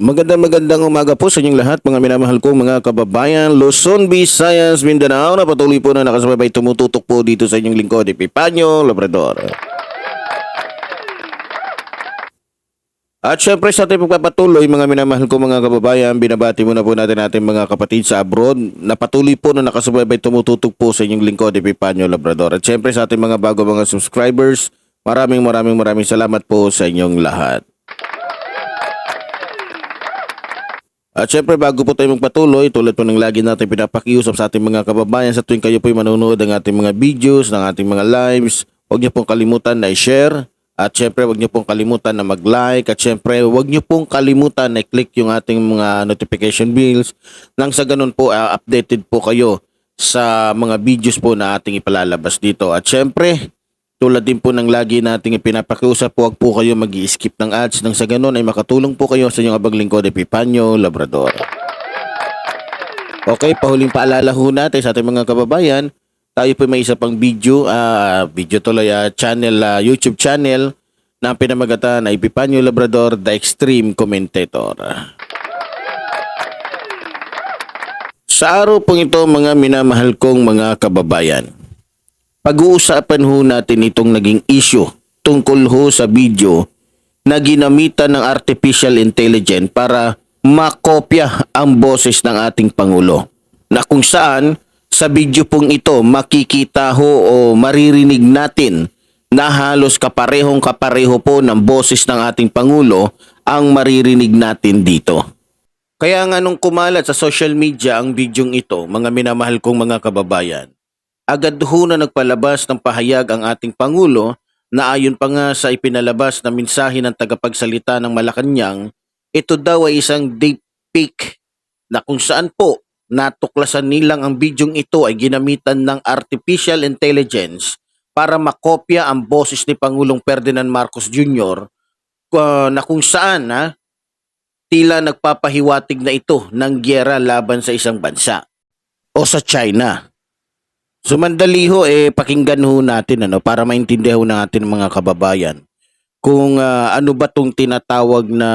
Magandang magandang umaga po sa inyong lahat mga minamahal kong mga kababayan Luzon, Visayas, Mindanao na patuloy po na nakasabay tumututok po dito sa inyong lingkod Epipanyo, Labrador. At syempre sa ating pagpapatuloy mga minamahal kong mga kababayan binabati muna po natin ating mga kapatid sa abroad na patuloy po na nakasabay tumututok po sa inyong lingkod Epipanyo, Labrador. At syempre sa ating mga bago mga subscribers maraming maraming maraming salamat po sa inyong lahat. At syempre bago po tayo magpatuloy, tulad po ng lagi natin pinapakiusap sa ating mga kababayan sa tuwing kayo po'y manonood ng ating mga videos, ng ating mga lives, huwag niyo pong kalimutan na i-share. At syempre huwag niyo pong kalimutan na mag-like. At syempre huwag niyo pong kalimutan na i-click yung ating mga notification bells nang sa ganun po ah, updated po kayo sa mga videos po na ating ipalalabas dito. At syempre, tulad din po ng lagi nating ipinapakiusap, huwag po kayo mag skip ng ads nang sa ganun ay makatulong po kayo sa inyong abang lingkod Epipanyo, Labrador. Okay, pahuling paalala ho natin sa ating mga kababayan, tayo po may isa pang video, ah video tuloy, ah, channel, ah, YouTube channel na pinamagatan ay Epipanyo Labrador, The Extreme Commentator. Sa araw pong ito mga minamahal kong mga kababayan, pag-uusapan ho natin itong naging issue tungkol ho sa video na ginamitan ng artificial intelligence para makopya ang boses ng ating Pangulo. Na kung saan sa video pong ito makikita ho o maririnig natin na halos kaparehong kapareho po ng boses ng ating Pangulo ang maririnig natin dito. Kaya nga nung kumalat sa social media ang bidyong ito, mga minamahal kong mga kababayan, agad ho na nagpalabas ng pahayag ang ating Pangulo na ayon pa nga sa ipinalabas na mensahe ng tagapagsalita ng Malacanang, ito daw ay isang deep fake na kung saan po natuklasan nilang ang bidyong ito ay ginamitan ng artificial intelligence para makopya ang boses ni Pangulong Ferdinand Marcos Jr. uh, na kung saan ha, tila nagpapahiwatig na ito ng gyera laban sa isang bansa o sa China. Sumandali ho, eh, pakinggan ho natin ano, para maintindihan ho natin mga kababayan kung ah, ano ba tong tinatawag na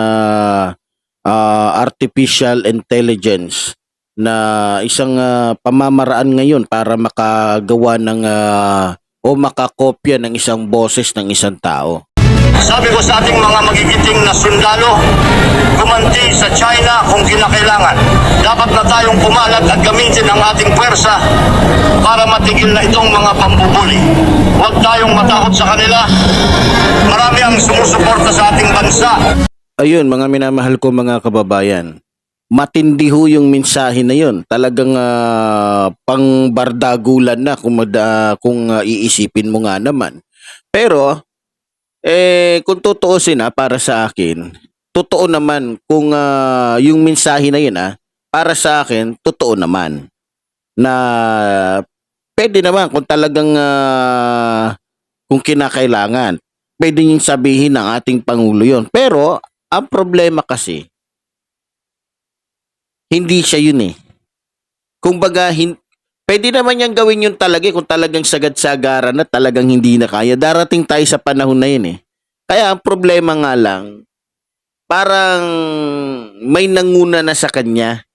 ah, artificial intelligence na isang ah, pamamaraan ngayon para makagawa ng ah, o makakopya ng isang boses ng isang tao. Sabi ko sa ating mga magigiting na sundalo, gumanti sa China kung kinakailangan. Dapat na tayong pumalag at gamitin ang ating pwersa para matigil na itong mga pambubuli. Huwag tayong matakot sa kanila. Marami ang sumusuporta sa ating bansa. Ayun, mga minamahal ko mga kababayan. Matindi ho yung mensahe na yun. Talagang ah, pangbardagulan na kung, mada, kung ah, iisipin mo nga naman. Pero, eh, kung tutuusin ah, para sa akin, totoo naman kung ah, yung mensahe na yun ah, para sa akin, totoo naman. Na pwede naman kung talagang ah, kung kinakailangan. Pwede niyong sabihin ng ating Pangulo yon. Pero, ang problema kasi, hindi siya yun eh. Kung baga, hin- pwede naman niyang gawin yun talaga eh, kung talagang sagad-sagara na talagang hindi na kaya. Darating tayo sa panahon na yun eh. Kaya ang problema nga lang, parang may nanguna na sa kanya.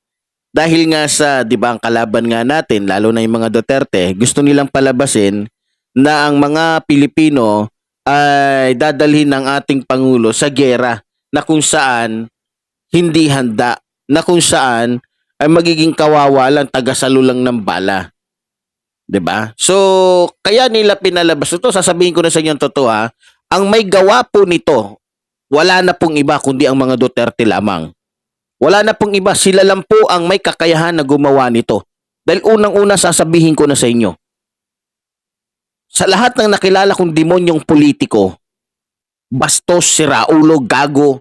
Dahil nga sa, di ba, ang kalaban nga natin, lalo na yung mga Duterte, gusto nilang palabasin na ang mga Pilipino ay dadalhin ng ating Pangulo sa gera na kung saan hindi handa, na kung saan ay magiging kawawa lang, tagasalo lang ng bala. 'Di ba? So, kaya nila pinalabas ito. Sasabihin ko na sa inyo ang totoo ha. Ang may gawa po nito, wala na pong iba kundi ang mga Duterte lamang. Wala na pong iba, sila lang po ang may kakayahan na gumawa nito. Dahil unang-una sasabihin ko na sa inyo, sa lahat ng nakilala kong demonyong politiko, bastos, siraulo, gago,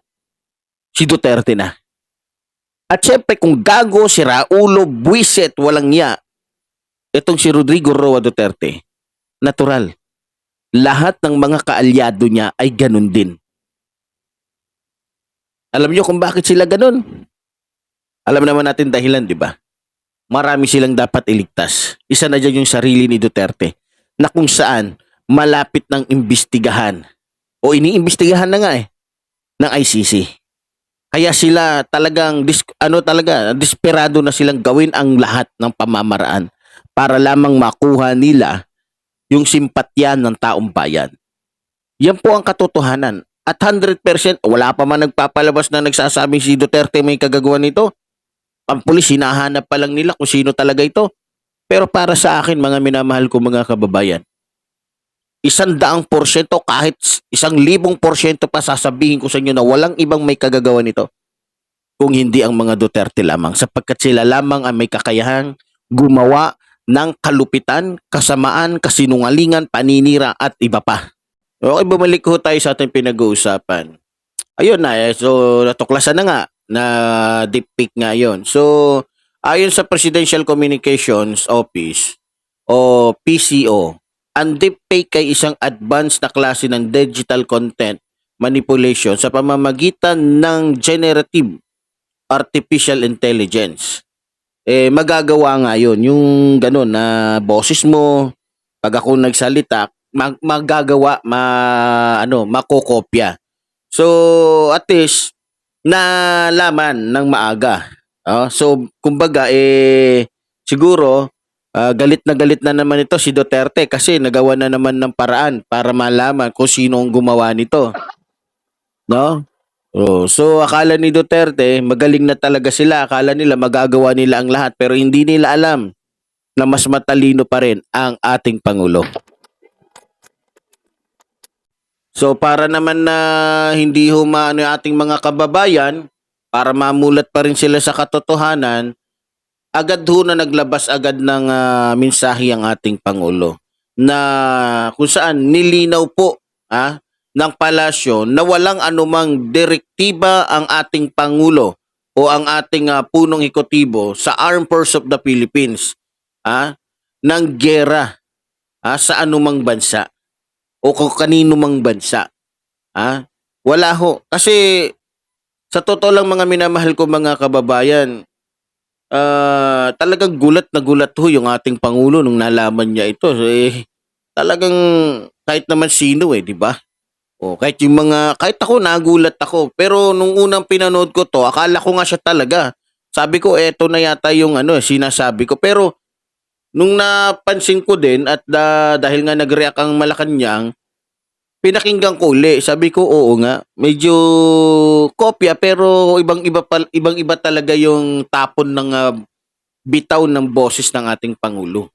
si Duterte na. At syempre kung gago, siraulo, buwiset, walang niya, itong si Rodrigo Roa Duterte, natural. Lahat ng mga kaalyado niya ay ganun din. Alam niyo kung bakit sila ganun? Alam naman natin dahilan, di ba? Marami silang dapat iligtas. Isa na dyan yung sarili ni Duterte na kung saan malapit ng imbestigahan o iniimbestigahan na nga eh ng ICC. Kaya sila talagang dis, ano talaga desperado na silang gawin ang lahat ng pamamaraan para lamang makuha nila yung simpatyan ng taong bayan. Yan po ang katotohanan. At 100% wala pa man nagpapalabas na nagsasabing si Duterte may kagagawa nito. Ang pulis hinahanap pa lang nila kung sino talaga ito. Pero para sa akin mga minamahal ko mga kababayan, isang daang porsyento kahit isang libong porsyento pa sasabihin ko sa inyo na walang ibang may kagagawa nito kung hindi ang mga Duterte lamang sapagkat sila lamang ang may kakayahang gumawa ng kalupitan, kasamaan, kasinungalingan, paninira at iba pa. Okay, bumalik ko tayo sa ating pinag-uusapan. Ayun na, eh, so natuklasan na nga na deep fake nga yun. So, ayon sa Presidential Communications Office o PCO, ang deepfake ay isang advanced na klase ng digital content manipulation sa pamamagitan ng generative artificial intelligence. Eh, magagawa nga yun. Yung ganun na boses mo, pag ako nagsalita, mag magagawa, ma, ano, makokopya. So, at least, nalaman ng maaga. Oh, so, kumbaga, eh, siguro, ah, galit na galit na naman ito si Duterte kasi nagawa na naman ng paraan para malaman kung sino ang gumawa nito. No? Oh, so akala ni Duterte, magaling na talaga sila. Akala nila magagawa nila ang lahat pero hindi nila alam na mas matalino pa rin ang ating Pangulo. So para naman na hindi humano yung ating mga kababayan, para mamulat pa rin sila sa katotohanan, agad ho na naglabas agad ng ah, mensahe ang ating Pangulo na kung saan nilinaw po ah, ng palasyo na walang anumang direktiba ang ating Pangulo o ang ating ah, punong ekotibo sa Armed Forces of the Philippines ah, ng gera ah, sa anumang bansa o kung kanino mang bansa. Ah, wala ho. Kasi sa totoo lang mga minamahal ko mga kababayan, ah, talagang gulat na gulat ho yung ating Pangulo nung nalaman niya ito. Eh, talagang kahit naman sino eh, di ba? O, kahit yung mga, kahit ako nagulat ako. Pero nung unang pinanood ko to, akala ko nga siya talaga. Sabi ko, eto na yata yung ano, eh, sinasabi ko. Pero nung napansin ko din at da- dahil nga nag-react ang Malacanang, pinakinggan ko uli. Sabi ko, oo nga, medyo kopya pero ibang-iba ibang-iba talaga yung tapon ng ah, bitaw ng boses ng ating pangulo.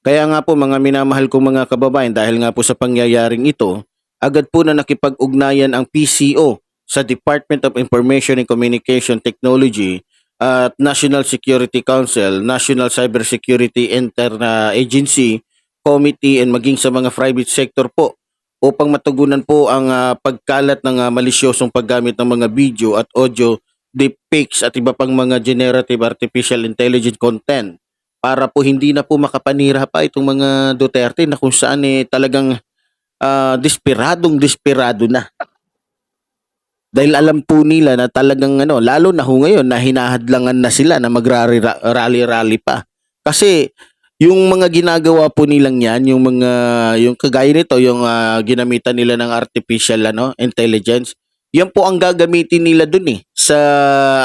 Kaya nga po mga minamahal kong mga kababayan dahil nga po sa pangyayaring ito, agad po na nakipag-ugnayan ang PCO sa Department of Information and Communication Technology at National Security Council, National Cybersecurity Inter Agency, Committee and maging sa mga private sector po upang matugunan po ang ah, pagkalat ng ah, malisyosong paggamit ng mga video at audio deepfakes at iba pang mga generative artificial intelligence content para po hindi na po makapanira pa itong mga Duterte na kung saan eh talagang ah, desperadong desperado na. Dahil alam po nila na talagang ano, lalo na ho ngayon na hinahadlangan na sila na magrally-rally pa. Kasi yung mga ginagawa po nilang yan, yung mga yung kagaya nito, yung ah, ginamitan nila ng artificial ano, intelligence, yan po ang gagamitin nila dun eh sa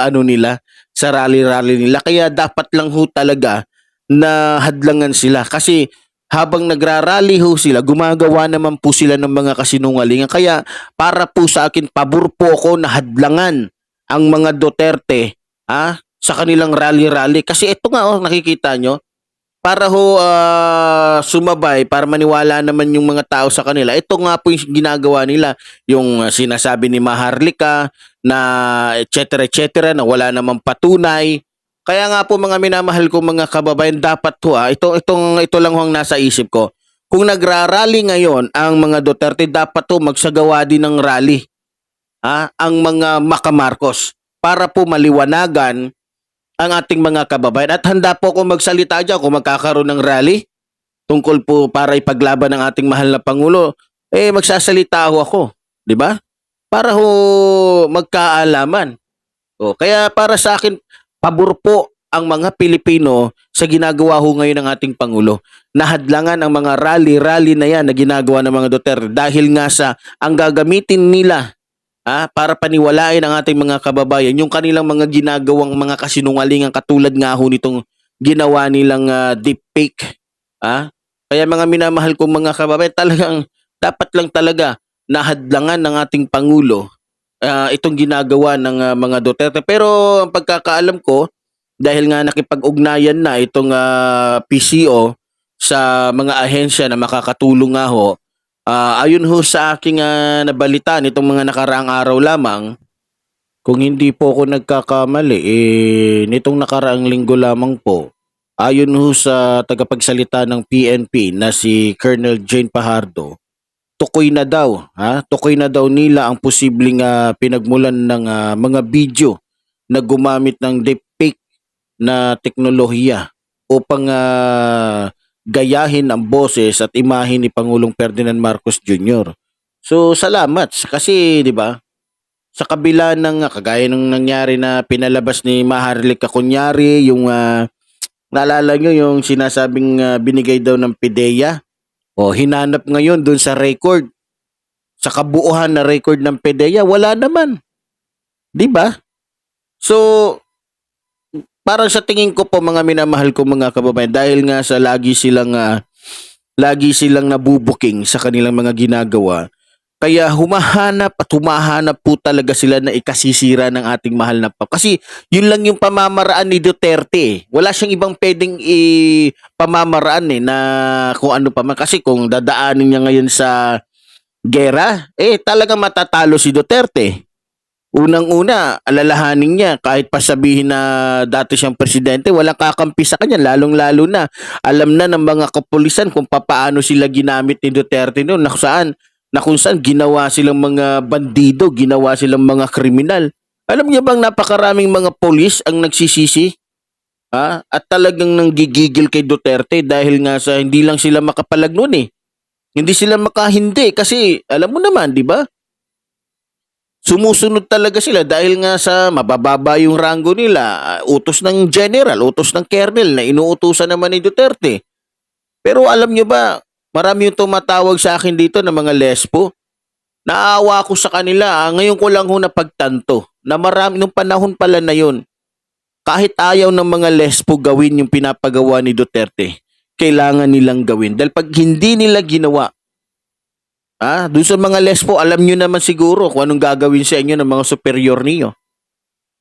ano nila, sa rally-rally nila. Kaya dapat lang ho talaga na hadlangan sila kasi habang nagrarally ho sila, gumagawa naman po sila ng mga kasinungalingan. Kaya para po sa akin, pabor po ako na hadlangan ang mga Duterte ha, sa kanilang rally-rally. Kasi ito nga, oh, nakikita nyo, para ho ah, sumabay, para maniwala naman yung mga tao sa kanila, ito nga po yung ginagawa nila. Yung ah, sinasabi ni Maharlika na et cetera, et cetera, na wala namang patunay. Kaya nga po mga minamahal ko mga kababayan, dapat ho ah, ito, itong, ito lang ho ang nasa isip ko. Kung nagrarally ngayon ang mga Duterte, dapat ho magsagawa din ng rally ha, ang mga Makamarcos para po maliwanagan ang ating mga kababayan. At handa po ako magsalita dyan kung magkakaroon ng rally tungkol po para ipaglaban ng ating mahal na Pangulo. Eh, magsasalita ho ako. Di ba? Para ho magkaalaman. O, kaya para sa akin, pabor po ang mga Pilipino sa ginagawa ho ngayon ng ating Pangulo. Nahadlangan ang mga rally-rally na yan na ginagawa ng mga Duterte dahil nga sa ang gagamitin nila ah, para paniwalain ang ating mga kababayan yung kanilang mga ginagawang mga kasinungalingan katulad nga ho nitong ginawa nilang ah, deepfake. Ah? Kaya mga minamahal kong mga kababayan, talagang dapat lang talaga nahadlangan ng ating Pangulo ah, itong ginagawa ng ah, mga Duterte. Pero ang pagkakaalam ko, dahil nga nakipag-ugnayan na itong ah, PCO sa mga ahensya na makakatulong nga ho, ah, ayon ho sa aking ah, nabalitaan itong mga nakaraang araw lamang, kung hindi po ako nagkakamali, eh, nitong nakaraang linggo lamang po, ayon ho sa tagapagsalita ng PNP na si Colonel Jane Pahardo, tukoy na daw, ha? Tukoy na daw nila ang posibleng ah, pinagmulan ng ah, mga video na gumamit ng deepfake na teknolohiya upang ah, gayahin ang boses at imahe ni Pangulong Ferdinand Marcos Jr. So salamat kasi 'di ba? Sa kabila ng ah, kagaya ng nangyari na pinalabas ni Maharlika kunyari yung ah, naalala nyo yung sinasabing ah, binigay daw ng PIDEA o hinanap ngayon dun sa record sa kabuuhan na record ng PIDEA wala naman 'di ba so parang sa tingin ko po mga minamahal ko mga kababayan dahil nga sa lagi silang ah, lagi silang nabubuking sa kanilang mga ginagawa kaya humahanap at humahanap po talaga sila na ikasisira ng ating mahal na pap. Kasi yun lang yung pamamaraan ni Duterte. eh. Wala siyang ibang pwedeng i pamamaraan eh na kung ano pa man. Kasi kung dadaanin niya ngayon sa gera, eh talagang matatalo si Duterte. Unang-una, alalahanin niya kahit pa sabihin na dati siyang presidente, walang kakampi sa kanya, lalong-lalo na. Alam na ng mga kapulisan kung papaano sila ginamit ni Duterte noon, na kung saan, na kung saan ginawa silang mga bandido, ginawa silang mga kriminal. Alam niyo bang napakaraming mga polis ang nagsisisi? Ha? At talagang nanggigigil kay Duterte dahil nga sa hindi lang sila makapalag noon eh. Hindi sila makahindi kasi alam mo naman, di ba? Sumusunod talaga sila dahil nga sa mabababa yung rango nila. Ah, Utos ng general, utos ng colonel na inuutusan naman ni Duterte. Pero alam nyo ba, marami yung tumatawag sa akin dito ng mga lespo. Naawa ko sa kanila. ah. Ngayon ko lang ho napagtanto na marami, nung panahon pala na yun, kahit ayaw ng mga lespo gawin yung pinapagawa ni Duterte, kailangan nilang gawin. Dahil pag hindi nila ginawa, ah, doon sa mga lespo, alam nyo naman siguro kung anong gagawin sa inyo ng mga superior ninyo.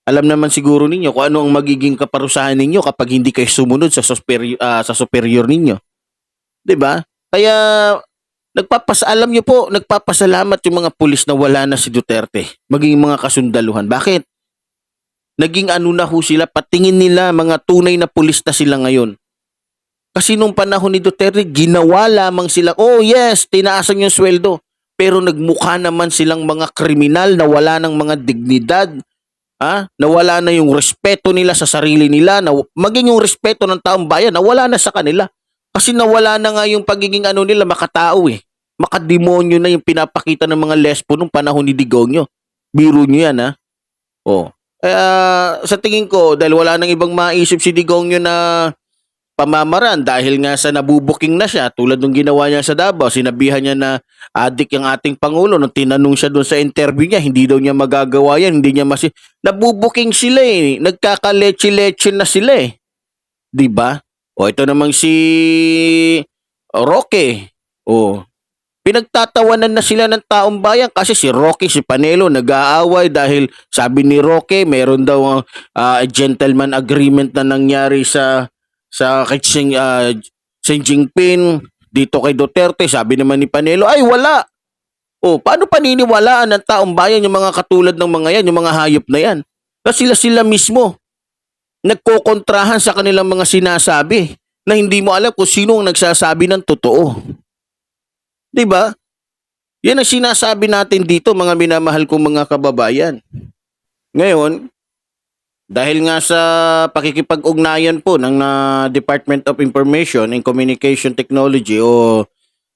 Alam naman siguro ninyo kung ano ang magiging kaparusahan ninyo kapag hindi kayo sumunod sa superior, sa superior ninyo. 'Di ba? Kaya nagpapas alam niyo po, nagpapasalamat yung mga pulis na wala na si Duterte, maging mga kasundaluhan. Bakit? Naging ano na ho sila, patingin nila mga tunay na pulis na sila ngayon. Kasi nung panahon ni Duterte, ginawa lamang sila, oh yes, tinaasan yung sweldo. Pero nagmukha naman silang mga kriminal na wala ng mga dignidad, ha? nawala na yung respeto nila sa sarili nila, na, maging yung respeto ng taong bayan, nawala na sa kanila. Kasi nawala na nga yung pagiging ano nila, makatao eh. Makademonyo na yung pinapakita ng mga lesbo nung panahon ni Digonyo. Biro nyo yan ha. Oh. Kaya sa tingin ko, dahil wala nang ibang maisip si Digongyo na pamamaraan dahil nga sa nabubuking na siya. Tulad ng ginawa niya sa Davao sinabihan niya na adik yung ating pangulo. Nung tinanong siya doon sa interview niya hindi daw niya magagawa yan. Hindi niya masi nabubuking sila eh. Nagkakaleche-leche na sila eh. 'di ba? O ito namang si Roque. O pinagtatawanan na sila ng taong bayan kasi si Roque si Panelo nag-aaway dahil sabi ni Roque meron daw a gentleman agreement na nangyari sa sa kay Xi, ah, Xi Jinping dito kay Duterte sabi naman ni Panelo ay wala. Oh paano paniniwalaan ng taong bayan yung mga katulad ng mga yan yung mga hayop na yan? Kasi sila sila mismo nagkokontrahan sa kanilang mga sinasabi na hindi mo alam kung sino ang nagsasabi ng totoo. 'di ba? Yan ang sinasabi natin dito mga minamahal kong mga kababayan. Ngayon Dahil nga sa pakikipag-ugnayan po ng ah, Department of Information and Communication Technology o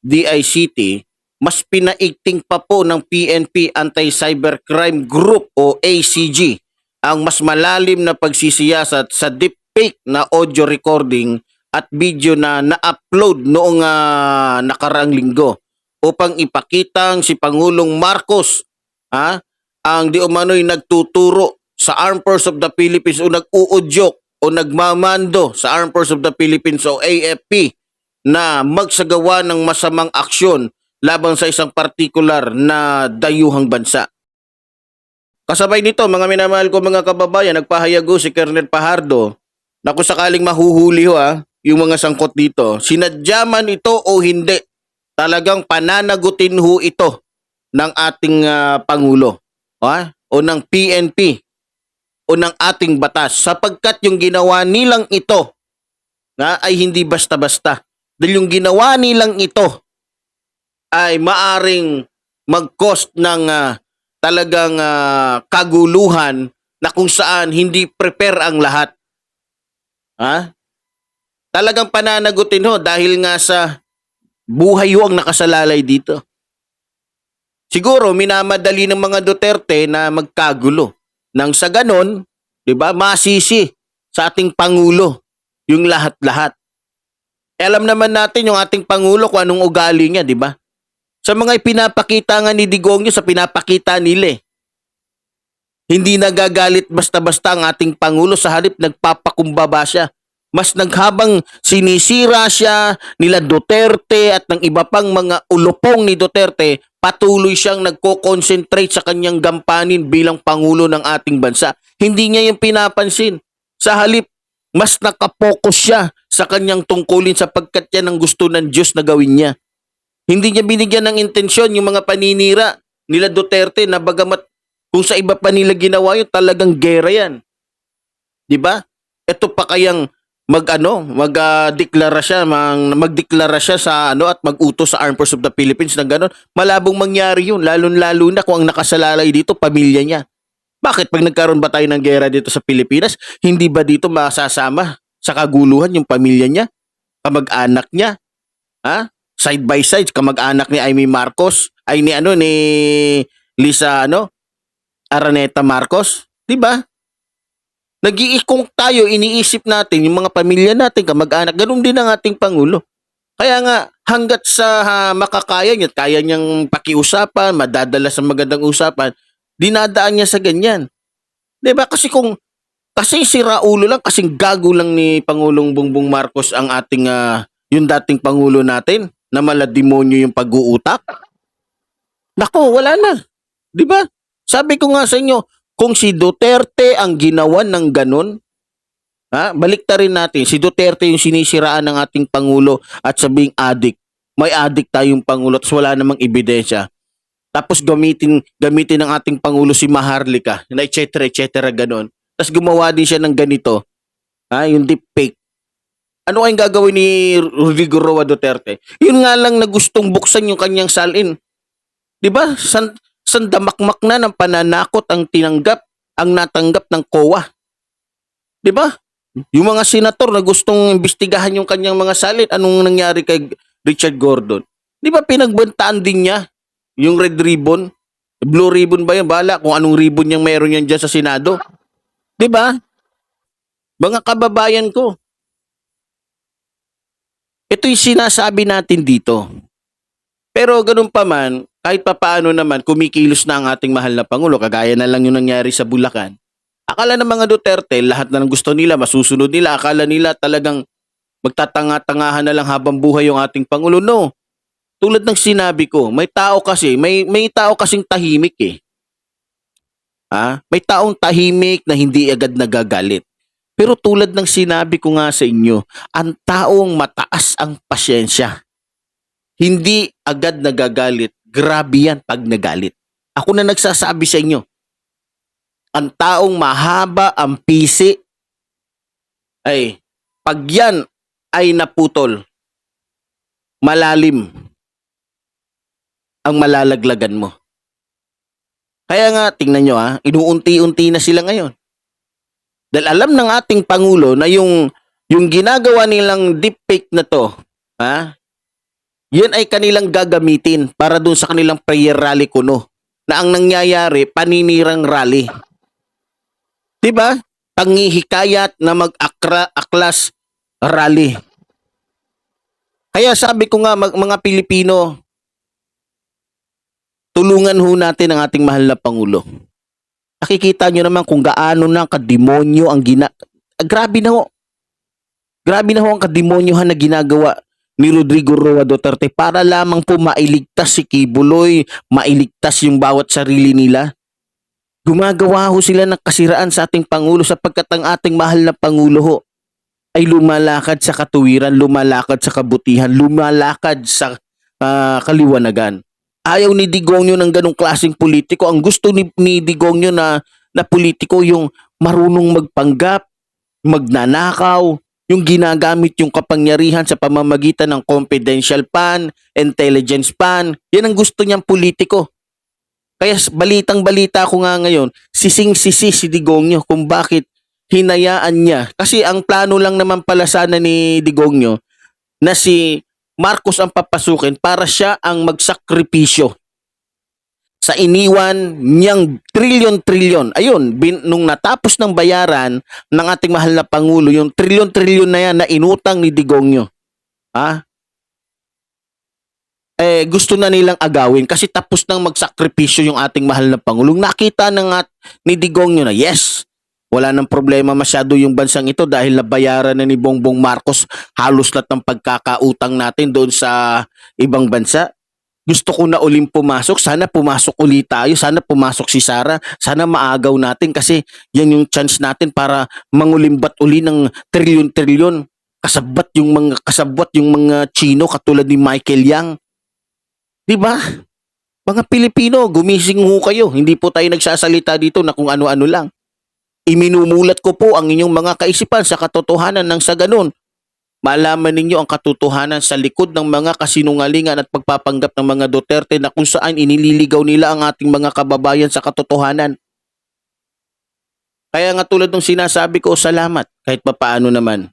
DICT, mas pinaigting pa po ng PNP Anti-Cybercrime Group o ACG ang mas malalim na pagsisiyasat sa deepfake na audio recording at video na na-upload noong ah, nakarang linggo upang ipakitang si Pangulong Marcos ha, ang di umano'y nagtuturo sa Armed Forces of the Philippines o nag-uudyok o nagmamando sa Armed Forces of the Philippines o AFP na magsagawa ng masamang aksyon laban sa isang partikular na dayuhang bansa. Kasabay nito, mga minamahal ko mga kababayan, nagpahayago si Colonel Pahardo na kung sakaling mahuhuli ho ah, yung mga sangkot dito, sinadya man ito o hindi, talagang pananagutin ho ito ng ating ah, Pangulo ah, o ng PNP o ng ating batas sapagkat yung ginawa nilang ito nga ay hindi basta-basta. Dahil yung ginawa nilang ito ay maaring mag-cost ng ah, talagang ah, kaguluhan na kung saan hindi prepare ang lahat. Ha? Talagang pananagutin ho dahil nga sa buhay ho ang nakasalalay dito. Siguro minamadali ng mga Duterte na magkagulo. Nang sa ganon, 'di ba, masisi sa ating pangulo yung lahat-lahat. Eh, alam naman natin yung ating pangulo kung anong ugali niya, 'di ba? Sa mga ipinapakita nga ni Digongyo sa pinapakita nila eh. Hindi nagagalit basta-basta ang ating Pangulo sa halip nagpapakumbaba siya. Mas naghabang sinisira siya nila Duterte at ng iba pang mga ulupong ni Duterte, patuloy siyang nagko-concentrate sa kanyang gampanin bilang Pangulo ng ating bansa. Hindi niya yung pinapansin. Sa halip, mas nakapokus siya sa kanyang tungkulin sapagkat yan ang gusto ng Diyos na gawin niya. Hindi niya binigyan ng intensyon yung mga paninira nila Duterte na bagamat kung sa iba pa nila ginawa yun, talagang gera yan. ba? Ito pa kayang mag-ano, magdeklara siya, mang, magdeklara siya sa ano at mag-utos sa Armed Forces of the Philippines ng gano'n. Malabong mangyari yun, lalo-lalo na kung ang nakasalalay dito, pamilya niya. Bakit pag nagkaroon ba tayo ng gera dito sa Pilipinas, hindi ba dito masasama sa kaguluhan yung pamilya niya? Kamag-anak niya? Ha? Side by side, kamag-anak ni Amy Marcos, ay ni ano, ni Lisa, ano, Araneta Marcos? Di ba? Nag-iikong tayo, iniisip natin yung mga pamilya natin, kamag-anak, ganun din ang ating Pangulo. Kaya nga, hanggat sa ah, makakaya niya, kaya niyang pakiusapan, madadala sa magandang usapan, dinadaan niya sa ganyan. ba? Kasi kung kasi si Raulo lang, kasing gago lang ni Pangulong Bongbong Marcos ang ating ah, yung dating pangulo natin na malademonyo yung pag-uutak. Nako, wala na. ba? Sabi ko nga sa inyo, kung si Duterte ang ginawa ng ganun, ha, baliktarin natin, si Duterte yung sinisiraan ng ating Pangulo at sabing adik. May adik tayong Pangulo at wala namang ebidensya. Tapos gamitin, gamitin ng ating Pangulo si Maharlika, na et cetera, et cetera, ganun. Tapos gumawa din siya ng ganito, ha, yung deepfake. Ano kayong gagawin ni Rodrigo Roa Duterte? Yun nga lang na gustong buksan yung kanyang salin. 'Di ba? San, sandamakmak na ng pananakot ang tinanggap, ang natanggap ng COA. 'Di ba? Yung mga senator na gustong imbestigahan yung kanyang mga salin, anong nangyari kay Richard Gordon? 'Di ba pinagbantaan din niya yung red ribbon? Blue ribbon ba yan? Bala kung anong ribbon yung meron yan dyan sa Senado. 'Di ba? Mga kababayan ko, ito yung sinasabi natin dito. Pero ganun pa man, kahit papaano naman, kumikilos na ang ating mahal na Pangulo, kagaya na lang yung nangyari sa Bulacan. Akala ng mga Duterte, lahat na ng gusto nila, masusunod nila. Akala nila talagang magtatanga-tangahan na lang habang buhay yung ating Pangulo. No. Tulad ng sinabi ko, may tao kasi, may, may tao kasing tahimik eh. Ha? May taong tahimik na hindi agad nagagalit. Pero tulad ng sinabi ko nga sa inyo, ang taong mataas ang pasyensya. Hindi agad nagagalit. Grabe yan pag nagalit. Ako na nagsasabi sa inyo. Ang taong mahaba ang pisi ay pag yan ay naputol, malalim ang malalaglagan mo. Kaya nga, tingnan nyo ha, inuunti-unti na sila ngayon. Dahil alam ng ating Pangulo na yung, yung ginagawa nilang deepfake na to, ha? Yan ay kanilang gagamitin para dun sa kanilang prayer rally kuno. Na ang nangyayari, paninirang rally. 'Di ba? Pangihikayat na mag-aklas rally. Kaya sabi ko nga mag- mga Pilipino, tulungan ho natin ang ating mahal na Pangulo. Nakikita nyo naman kung gaano na kademonyo ang gina... Grabe na ho. Grabe na ho ang kademonyohan na ginagawa ni Rodrigo Roa Duterte para lamang po mailigtas si Kibuloy, mailigtas yung bawat sarili nila. Gumagawa ho sila ng kasiraan sa ating Pangulo sapagkat ang ating mahal na Pangulo ho ay lumalakad sa katuwiran, lumalakad sa kabutihan, lumalakad sa ah, kaliwanagan. Ayaw ni Digongyo ng ganong klaseng politiko. Ang gusto ni, ni Digongyo na, na politiko yung marunong magpanggap, magnanakaw, yung ginagamit yung kapangyarihan sa pamamagitan ng confidential pan, intelligence pan. Yan ang gusto niyang politiko. Kaya s- balitang balita ko nga ngayon, sising-sisi si Digongyo kung bakit hinayaan niya. Kasi ang plano lang naman pala sana ni Digongyo na si Marcos ang papasukin para siya ang magsakripisyo sa iniwan niyang trilyon-trilyon. Ayun, bin, nung natapos ng bayaran ng ating mahal na Pangulo, yung trilyon-trilyon na yan na inutang ni Digongyo. Ha? Eh, gusto na nilang agawin kasi tapos nang magsakripisyo yung ating mahal na Pangulo. Nakita na nga ni Digongyo na, yes, wala nang problema masyado yung bansang ito dahil nabayaran na ni Bongbong Marcos halos lahat ng pagkakautang natin doon sa ibang bansa. Gusto ko na uling pumasok. Sana pumasok ulit tayo. Sana pumasok si Sara. Sana maagaw natin kasi yan yung chance natin para mangulimbat uli ng trilyon-trilyon. Kasabat yung mga kasabwat yung mga Chino katulad ni Michael Yang. 'Di ba? Mga Pilipino, gumising ho kayo. Hindi po tayo nagsasalita dito na kung ano-ano lang. Iminumulat ko po ang inyong mga kaisipan sa katotohanan ng sa ganun. Malaman ninyo ang katotohanan sa likod ng mga kasinungalingan at pagpapanggap ng mga Duterte na kung saan inililigaw nila ang ating mga kababayan sa katotohanan. Kaya nga tulad ng sinasabi ko, salamat kahit papaano naman.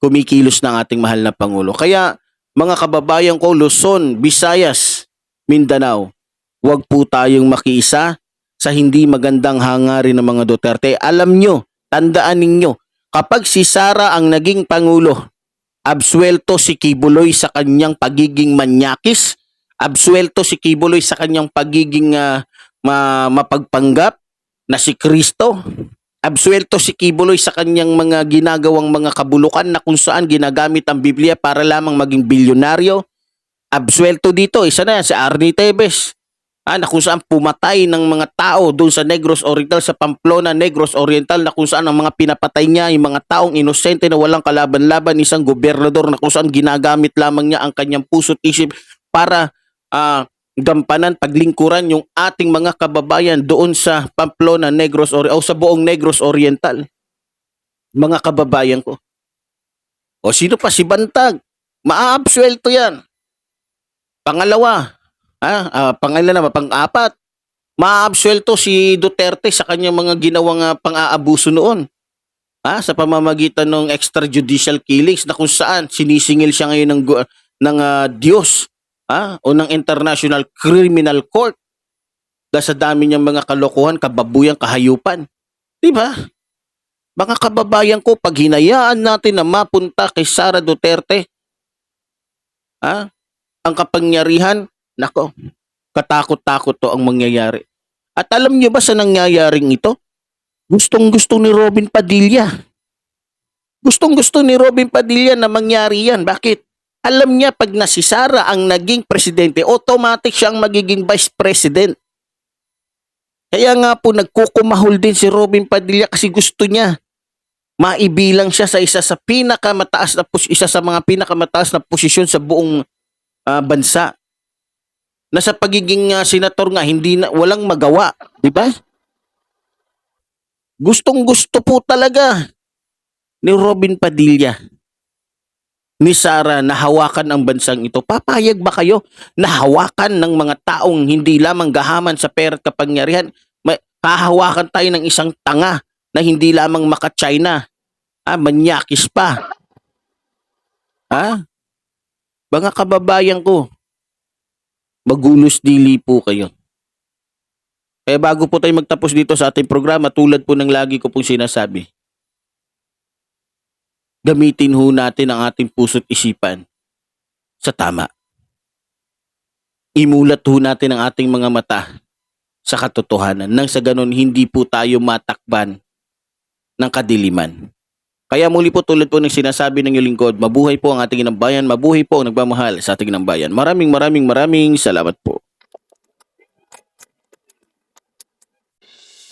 Kumikilos ng ating mahal na Pangulo. Kaya mga kababayan ko, Luzon, Visayas, Mindanao, huwag po tayong makiisa sa hindi magandang hangarin ng mga Duterte. Alam nyo, tandaan ninyo, kapag si Sara ang naging Pangulo, absuelto si Kibuloy sa kanyang pagiging manyakis, absuelto si Kibuloy sa kanyang pagiging ma- mapagpanggap na si Kristo, absuelto si Kibuloy sa kanyang mga ginagawang mga kabulukan na kung saan ginagamit ang Biblia para lamang maging bilyonaryo, absuelto dito, isa na yan, si Arnie Tevez. Ah, na kung saan pumatay ng mga tao doon sa Negros Oriental, sa Pamplona, Negros Oriental, na kung saan ang mga pinapatay niya, yung mga taong inosente na walang kalaban-laban, isang gobernador na kung saan ginagamit lamang niya ang kanyang puso't isip para ah, gampanan, paglingkuran yung ating mga kababayan doon sa Pamplona, Negros Oriental, o sa buong Negros Oriental. Mga kababayan ko. O sino pa? Si Bantag. Maaabsuelto yan. Pangalawa, ah, ah, pangalawa, pang-apat, maaabsuelto si Duterte sa kanyang mga ginawang ah, pang-aabuso noon. Ah, sa pamamagitan ng extrajudicial killings na kung saan sinisingil siya ngayon ng ng ah, Diyos ah, o ng International Criminal Court dahil sa dami niyang mga kalokohan, kababuyan, kahayupan. Di ba? Mga kababayan ko, pag hinayaan natin na mapunta kay Sara Duterte, ah, ang kapangyarihan, nako, katakot-takot to ang mangyayari. At alam niyo ba sa nangyayaring ito? Gustong-gusto ni Robin Padilla. Gustong-gusto ni Robin Padilla na mangyari yan. Bakit? Alam niya pag na si Sara ang naging presidente, automatic siyang magiging vice president. Kaya nga po nagkukumahol din si Robin Padilla kasi gusto niya maibilang siya sa isa sa pinakamataas na pos- isa sa mga pinakamataas na posisyon sa buong ah, bansa. Na sa pagiging ah, senator nga hindi na walang magawa, di ba? Gustong gusto po talaga ni Robin Padilla ni Sara na hawakan ang bansang ito. Papayag ba kayo na hawakan ng mga taong hindi lamang gahaman sa pera at kapangyarihan? May, hahawakan tayo ng isang tanga na hindi lamang maka-China, ah, manyakis pa. Ha? Mga kababayan ko, magulos dili po kayo. Kaya bago po tayo magtapos dito sa ating programa, tulad po ng lagi ko pong sinasabi, gamitin ho natin ang ating puso't isipan sa tama. Imulat ho natin ang ating mga mata sa katotohanan nang sa ganon hindi po tayo matakban ng kadiliman. Kaya muli po tulad po ng sinasabi ng iyong lingkod, mabuhay po ang ating inambayan, mabuhay po ang nagmamahal sa ating inambayan. Maraming maraming maraming salamat po.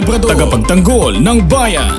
Labrador, tagapagtanggol ng bayan.